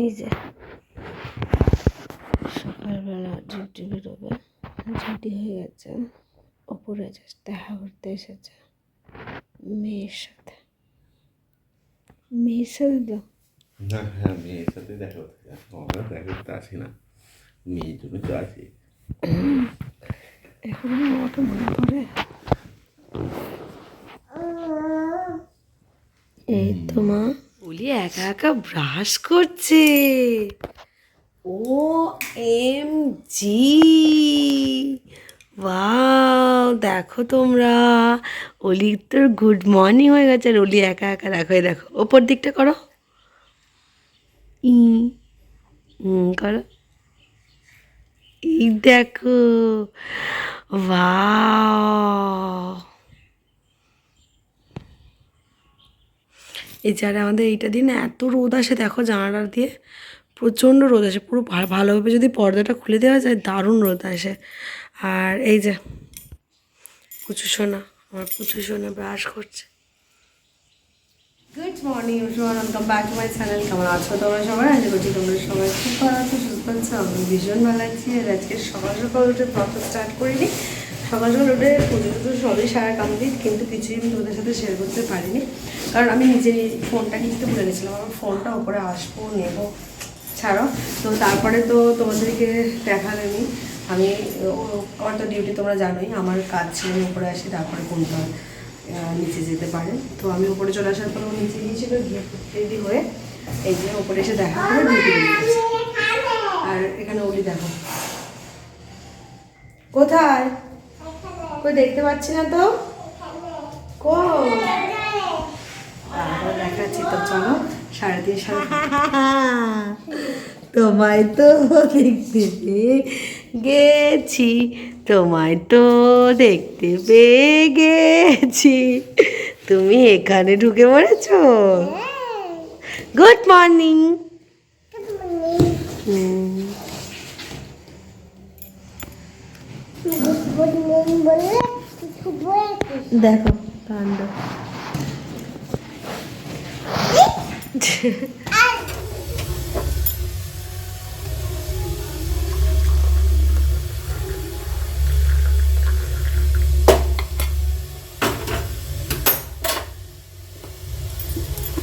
এই যে। সকালবেলা ডিউটি বেরোবে ডিউটি হয়ে গেছে। ওপরে জাস্ট দেখা করতে এসেছে মেয়ের সাথে। মেয়ের সাথে তো? না হ্যাঁ মেয়ের সাথে দেখা করতে আমরা দেখা করতে আসি না। মেয়ের জন্য তো আসি এখন আমাকে মনে পড়ে এই তো মা। বলি একা একা ব্রাশ করছে। ও এম জি দেখো তোমরা। অলি তোর গুড মর্নিং হয়ে গেছে আর অলি একা একা, দেখো দেখো, ওপর দিকটা করো। করো। এই দেখো। ওয়াও এই আমাদের এইটা দিন এত রোদ আসে দেখো জানালা দিয়ে, প্রচণ্ড রোদ আসে, পুরো ভালোভাবে যদি পর্দাটা খুলে দেওয়া যায়, দারুণ রোদ আসে। আর এই যে পুচু সোনা, আমার পুচু সোনা ব্রাশ করছে। Good morning usual welcome back to my channel কেমন আছো তোমরা সবাই? আশা করছি তোমরা সবাই খুব ভালো আছো, সুস্থ আছো। আমি ভীষণ ভালো আছি। আর আজকে সকাল সকাল উঠে ব্লগটা স্টার্ট করিনি। সকাল সকাল উঠে পুজো টুজো সবই সারা কমপ্লিট কিন্তু কিছুই আমি তোদের সাথে শেয়ার করতে পারিনি। কারণ আমি নিজে ফোনটা কিনতে ভুলে গেছিলাম আমার ফোনটা ওপরে আসব, নেব, ছাড়ো। তো তারপরে তো তোমাদেরকে দেখালেনি। আমি আমার তো ডিউটি তোমরা জানোই, আমার কাজ ছিল উপরে আসি, তারপরে কোনটা নিচে যেতে পারে। তো আমি উপরে চলে আসার পর নিচে গিয়েছিল, গিয়ে রেডি হয়ে এই যে উপরে এসে দেখা করে ডিউটি আর এখানে ওলি দেখো। কোথায়? কই দেখতে পাচ্ছি না তো? কই? তারপর দেখাচ্ছি তো চলো সাড়ে তিন সাড়ে তোমায় তো দেখতে পেয়ে গেছি তোমায় তো দেখতে পেয়ে গেছি। তুমি এখানে ঢুকে পড়েছো? গুড মর্নিং দেখো কাণ্ড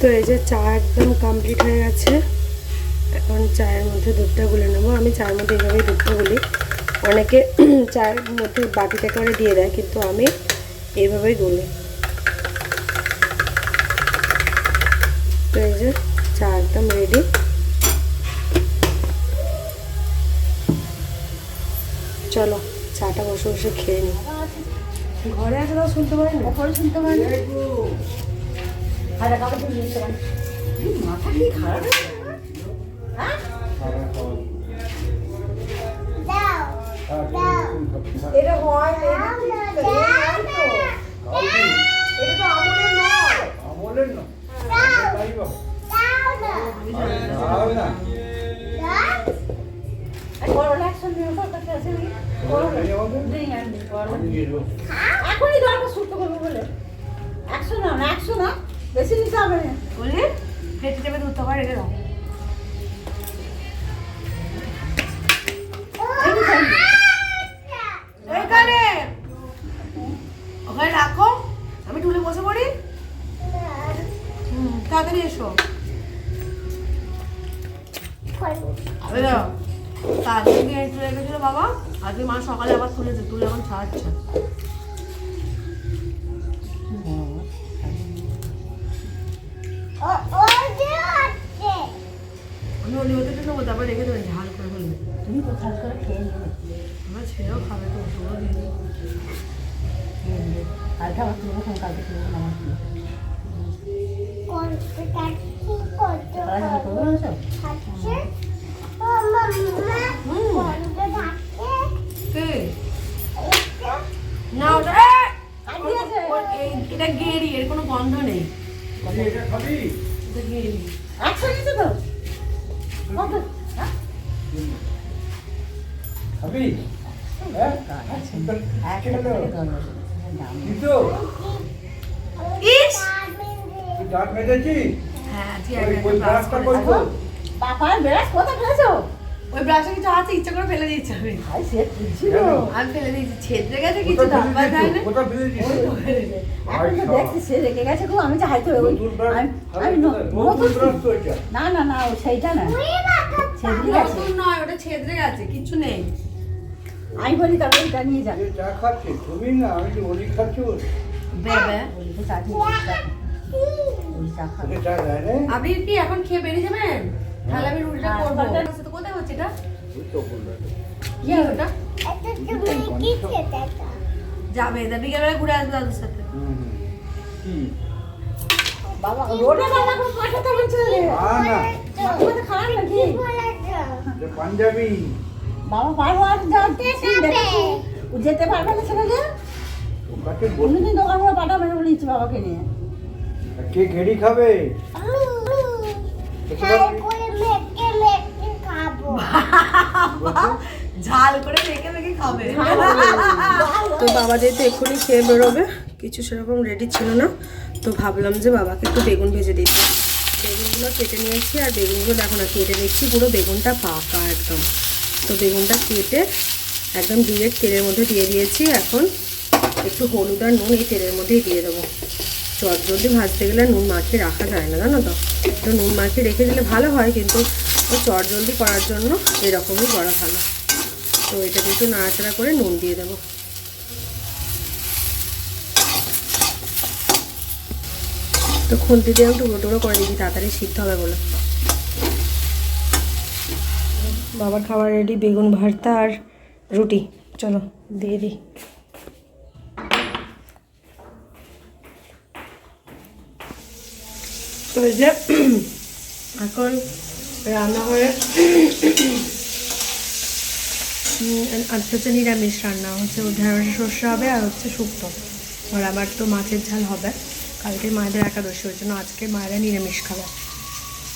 তো এই যে চা একদম কমপ্লিট হয়ে গেছে। এখন চায়ের মধ্যে দুধটা গুলে নেব। আমি চায়ের মধ্যে এইভাবেই দুধটা গুলি। অনেকে চায়ের মধ্যে বাটিতে করে দিয়ে দেয় কিন্তু আমি এইভাবেই গুলি। তো এই যে চা একদম রেডি চলো চাটা বসে বসে খেয়ে নিই ঘরে আসলে শুনতে পারি না ঘরে শুনতে পারি। না এটা হয় না, এটা তো আমলের নয়। এখনই দরকার সুস্থ করব বলে। একশো না না একশো না বেশি নিতে হবে না। বলি ফেটে যাবে দুধ তো রেখে দাও এখানে। ওখানে রাখো। আমি টুলে বসে পড়ি। হুম, তাড়াতাড়ি এসো। রেখেছিল বাবা। আজকে মা সকালে আবার তুলেছে তুলে এখন ছাড়ছে। আমি ওলি নেব, তারপর রেখে দেবে, ঝাল করে ফেলবে। তুমি কোথায় করে খেয়ে নেবে ছেলেও খাবে তো ওগুলো। খেয়ে কালকে আবার তুমি কখন কালকে তুমি আমার একটা থেকে দশ বছর। দাম দিতো ইস! দাঁত মেজেছি? হ্যাঁ আজকে ওই একটা ওই ক্লাস ব্রাশটা করেছে। করতো পাপার কোথায় ফেলেছো? ওই ব্রাশে কিছু আছে ইচ্ছা করে ফেলে দিয়েছি আমি। ভাই সে ছিল আমি ফেলে দিয়েছি ছেদরে গেছে কিছু কোথায় ধাপ্পা না কোথায় ফেলে দিয়েছ? এখন তো দেখছি সে রেখে গেছে গো আমি চাইতে ওই আমি আমি নতুন নতুন ব্রাশ তো এটা। না না না সেইটা না। ছেড়ে গেছে। নয় ওটা ছেদরে গেছে কিছু নেই। আমি বলি তবে এটা নিয়ে যাবে চা খাচ্ছে, তুমি না, আমি যে ওলি খাচ্ছি? আপনি কি এখন খেয়ে বেরিয়ে যাবেন? তাহলে আমি হ্যাঁ, করব। তো কোথায় হচ্ছে এটা। কি ওটা? যাবে বিকেলবেলা ঘুরে আসবে দাদুর সাথে। হুম, হুম। কি? বাবা রোডে রান্না করে পাঠাতে বলছে না, না, খারাপ নাকি? এটা পাঞ্জাবি। বাবা পারব আর যাতে দেখেছি। ও যেতে পারবে না কাছে বল- দোকান করে পাঠাবে না বলেছি বাবাকে নিয়ে। কে ঘেড়ি খাবে? ঝাল করে মেখে মেখে খাবে। তো বাবা যেহেতু এক্ষুনি খেয়ে বেরোবে কিছু সেরকম রেডি ছিল না তো ভাবলাম যে বাবাকে একটু বেগুন ভেজে দিই। বেগুনগুলো কেটে নিয়েছি আর বেগুনগুলো দেখো না কেটে দেখছি পুরো বেগুনটা পাকা একদম। তো বেগুনটা কেটে একদম ডিরেক্ট তেলের মধ্যে দিয়ে দিয়েছি। এখন একটু হলুদ আর নুন এই তেলের মধ্যেই দিয়ে দেবো। চট জলদি ভাজতে গেলে নুন মাখিয়ে রাখা যায় না, জানো তো? তো নুন মাখিয়ে রেখে দিলে ভালো হয়, কিন্তু ওই চট জলদি করার জন্য এরকমই করা ভালো। তো এটাকে একটু নাড়াচাড়া করে নুন দিয়ে দেবো। তো খুন্তি দিয়ে একটু টুকরো টুকরো করে দিচ্ছি, তাড়াতাড়ি সিদ্ধ হবে বলে। বাবার খাবার রেডি বেগুন ভর্তা আর রুটি। চলো, দিয়ে দিই। তো যে, এখন রান্নাঘরে আজকে হচ্ছে নিরামিষ রান্না, হচ্ছে ঢেঁড়সের সর্ষে হবে আর হচ্ছে শুক্তো। আর আবার তো মাছের ঝাল হবে। কালকে মায়েদের একাদশী, ওই জন্য আজকে মায়েরা নিরামিষ খাবে।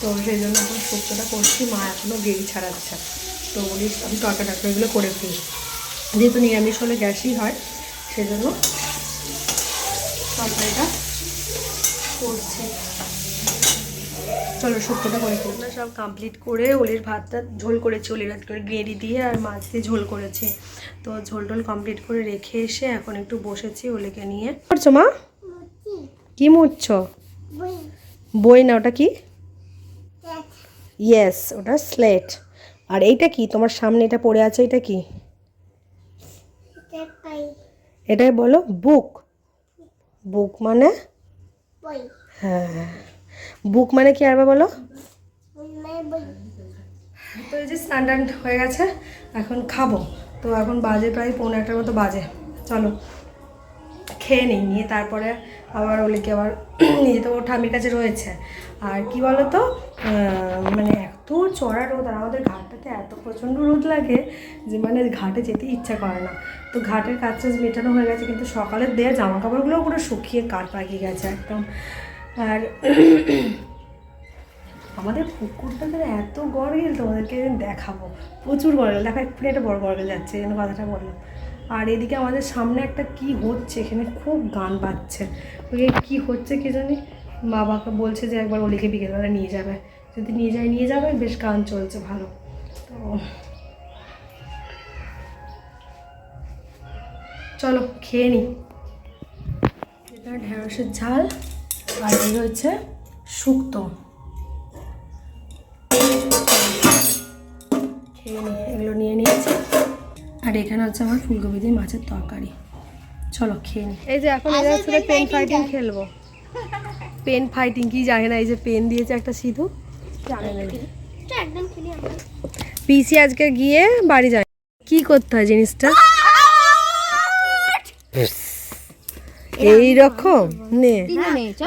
তো সেই জন্য এখন শুক্তোটা করছি মা এখনও গ্রেভি ছাড়াচ্ছে। তো বলি আমি তরকা টরকা এগুলো করে ফেলি। যেহেতু নিরামিষ হলে গ্যাসই হয় সেজন্য তরকারিটা করছি। চলো শুক্তোটা করে ফেলি। সব কমপ্লিট করে ওলির ভাতটা ঝোল করেছি ওলির ভাত করে গ্রেডি দিয়ে আর মাছ দিয়ে ঝোল করেছি। তো ঝোল টোল কমপ্লিট করে রেখে এসে এখন একটু বসেছি ওলিকে নিয়ে। করছ মা? কি মুচ্ছ? বই না ওটা কি? ইয়েস ওটা স্লেট আর এইটা কি? তোমার সামনে এটা পড়ে আছে এটা কি? এটাই বলো বুক বুক মানে? হ্যাঁ বুক মানে কি আরবা বলো? তো এই যে স্নান টান হয়ে গেছে এখন খাব। তো এখন বাজে প্রায় পৌনে একটার মতো বাজে। চলো। খেয়ে নিই নিয়ে তারপরে আবার ওলিকে আবার নিয়ে ওর ঠামির কাছে রয়েছে। আর কি বলো তো মানে এত চড়া রোদ আর আমাদের ঘাটটাতে এত প্রচণ্ড রোদ লাগে যে মানে ঘাটে যেতে ইচ্ছা করে না। তো ঘাটের কাজ টাজ মেটানো হয়ে গেছে, কিন্তু সকালের দেওয়া জামা কাপড়গুলো পুরো শুকিয়ে কাঠ পাকিয়ে গেছে একদম। আর আমাদের পুকুরটাতে এত গরগেল তোমাদেরকে দেখাবো। প্রচুর গরগেল, দেখো, একটু একটা বড় গরগেল যাচ্ছে যেন কথাটা বললাম। আর এদিকে আমাদের সামনে একটা কি হচ্ছে? এখানে খুব গান পাচ্ছে ওই কি হচ্ছে কি জানি? বাবাকে বলছে যে একবার ওলিকে বিকেলবেলা নিয়ে যাবে। যদি নিয়ে যায়, নিয়ে যাবে, বেশ গান চলছে, ভালো। তো চলো, খেয়ে নিই এটা ঢেঁড়সের ঝাল, আর এই হচ্ছে শুক্তো। খেয়ে নিই এগুলো নিয়ে আর এখানে হচ্ছে আমার ফুলকপি দিয়ে মাছের তরকারি। চলো খেয়ে নিই এই যে এখন এরা পেন ফাইটিং খেলব। পেন ফাইটিং কি জানে না এই যে পেন দিয়েছে একটা সিধু। জানে না পিসি আজকে গিয়ে বাড়ি যায়। কি করতে হয় জিনিসটা? এই রকম? নে।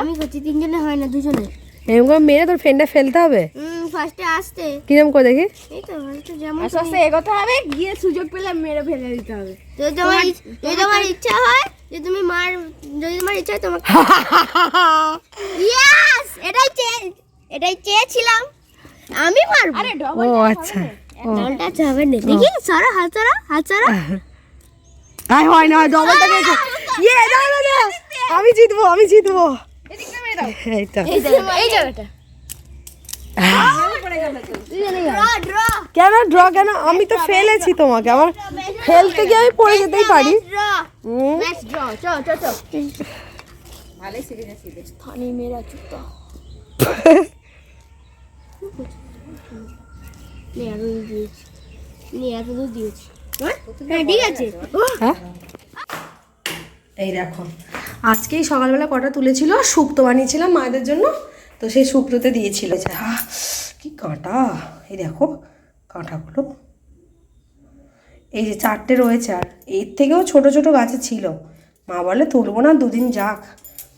আমি করছি তিনজনে হয় না দুজনে। এরকম করে মেরে তোর ফ্রেন্ডটা ফেলতে হবে? ফার্স্টে আসতে। কিরম করে দেখি? এই তো ফার্স্টে যেমন আস্তে আস্তে এগোতে হবে গিয়ে সুযোগ পেলে মেরে ফেলে দিতে হবে। যদি তোমার যদি তোমার ইচ্ছা হয় যে তুমি মার যদি তোমার ইচ্ছা হয় তোমাকে ইয়েস এটাই চেয়ে এটাই চেয়েছিলাম। আমি মারবো। আরে ও আচ্ছা। ও। ডলটা যাবে না। দেখি সারা হাত সারা হাত সারা। আয় হয় না ডবলটা ইয়ে না না না আমি জিতবো আমি জিতবো। এই তো। এই জায়গাটা কেন ড্র কেন? আমি তো ফেলেছি তোমাকে। আমার ফেলতে গিয়ে আমি পড়ে যেতেই পারি। হ্যাঁ? আছে। হ্যাঁ? এই দেখো। আজকেই সকালবেলা কটা তুলেছিল? শুক্তো বানিয়েছিলাম মায়েদের জন্য। তো সেই শুক্তোতে দিয়েছিল। কি কাঁটা? এই দেখো কাঁটাগুলো। এই যে চারটে রয়েছে আর। এর থেকেও ছোট ছোট গাছে ছিল। মা বলে তুলবো না দুদিন যাক।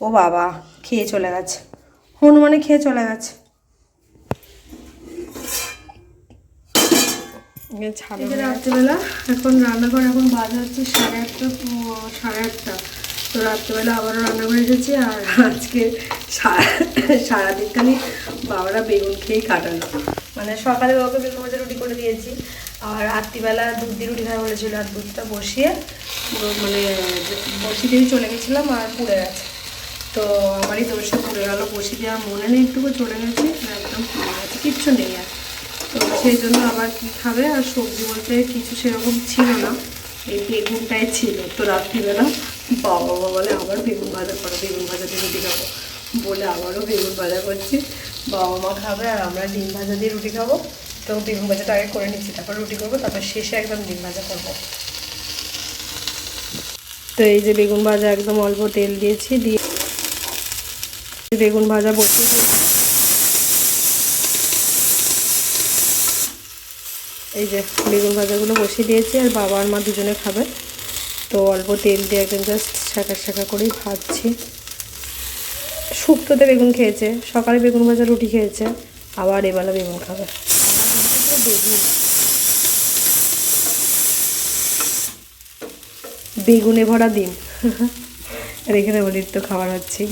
ও বাবা খেয়ে চলে গেছে। হনুমানে খেয়ে চলে গেছে। রাত্রেবেলা এখন রান্নাঘর এখন বাজে হচ্ছে সাড়ে আটটা সাড়ে আটটা। তো রাত্রেবেলা আবারও রান্নাঘরে এসেছি আর আজকে সারা- সারাদিনখানি বাবারা বেগুন খেয়েই কাটালো। মানে সকালে বাবাকে বেগুন ভাজা রুটি করে দিয়েছি আর রাত্রিবেলা দুধ দিয়ে রুটি খাওয়া বলেছিল আর দুধটা বসিয়ে মানে বসিয়ে দিয়ে চলে গেছিলাম আর পুড়ে গেছে। তো আমারই দোষে পুড়ে গেল, বসিয়ে দেওয়ার মনে নেই একটুকু, চলে গেছে, একদম গেছে, কিচ্ছু নেই আর। তো সেই জন্য আবার কী খাবে আর সবজি বলতে কিছু সেরকম ছিল না, এই বেগুনটাই ছিল। তো রাত্রিবেলা বাবা বলে আবার বেগুন ভাজা করো, বেগুন ভাজা দিয়ে রুটি খাব। বলে আবারও বেগুন ভাজা করছি। বাবা মা খাবে আর আমরা ডিম ভাজা দিয়ে রুটি খাব। তো বেগুন ভাজাটা আগে করে নিচ্ছি, তারপর রুটি করব, তারপর শেষে একদম ডিম ভাজা করব। তো এই যে বেগুন ভাজা একদম অল্প তেল দিয়েছি, দিয়ে বেগুন ভাজা বসিয়ে এই যে বেগুন ভাজাগুলো বসিয়ে দিয়েছি, আর বাবা আর মা দুজনে খাবে। তো অল্প তেল দিয়ে একদম জাস্ট শাঁকা শাঁকা করেই ভাজছি। শুক্তোতে বেগুন খেয়েছে সকালে বেগুন ভাজা রুটি খেয়েছে আবার এবেলা বেগুন খাবে। বেগুন বেগুনে ভরা দিন আর এখানে বলির তো খাবার হচ্ছেই।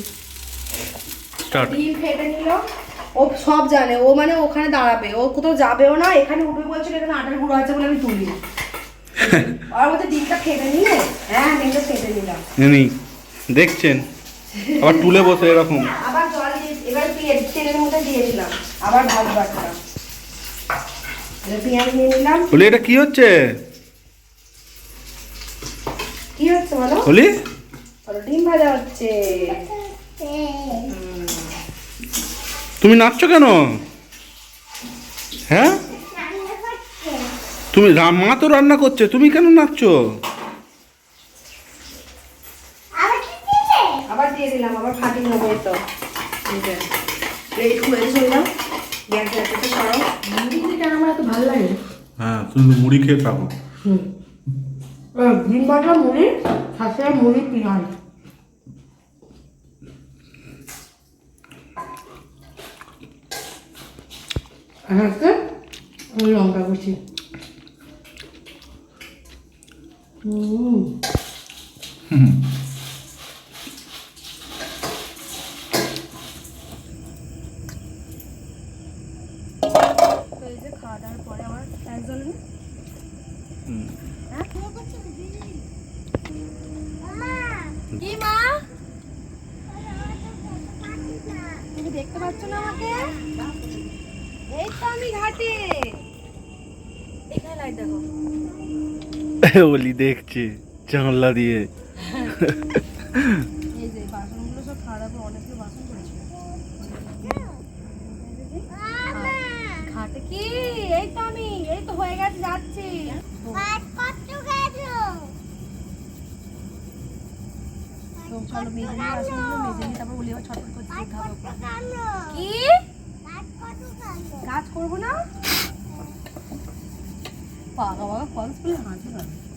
স্টার্ট ডিম ফেটে নিল ও সব জানে ও মানে ওখানে দাঁড়াবে ও কোথাও যাবেও না এখানে উঠবে বলছিল এখানে আটার গুঁড়ো আছে বলে আমি তুলি হ্যাঁ দেখছেন? আবার তুলে বসে এরকম। আবার জল এবার পেঁয়াজ তেলের মধ্যে দিয়ে দিলাম। আবার ভাত বাটলাম। পেঁয়াজ নিয়ে নিলাম। বলি এটা কি হচ্ছে? কি হচ্ছে বলো? বলি ডিম ভাজা হচ্ছে। তুমি নাচছো কেন? হ্যাঁ? তুমি মা তো রান্না করছে তুমি কেন নাচছো? আবার দিয়ে দিলাম আবার ফাটিয়ে নেব তো। এই যে রেডি গ্যাস গ্যাসটা সরাও হ্যাঁ তুমি মুড়ি খেয়ে থাকো। ডিম ভাজা মুড়ি সাথে মুড়ি পিঁয়াজ হাতে লঙ্কা কুচি। দেখতে পাচ্ছ না আমাকে? এই তো আমি ঘাটে। এখানে লাইট দেখো। বলি দেখছে জানলা দিয়ে এই যে বাসনগুলো সব খারাপ অনেকগুলো বাসন পড়েছিল ঘাটে কি এই তো আমি এই তো হয়ে গেছে যাচ্ছি তো চলো মেজে নিয়ে বাসনগুলো মেজে নিয়ে তারপর উলিয়ে ছটফট করতে যেতে হবে ওপরে। কি কাজ করব না পাকা পাকা ফলস ফুলে হাঁটতে পারবে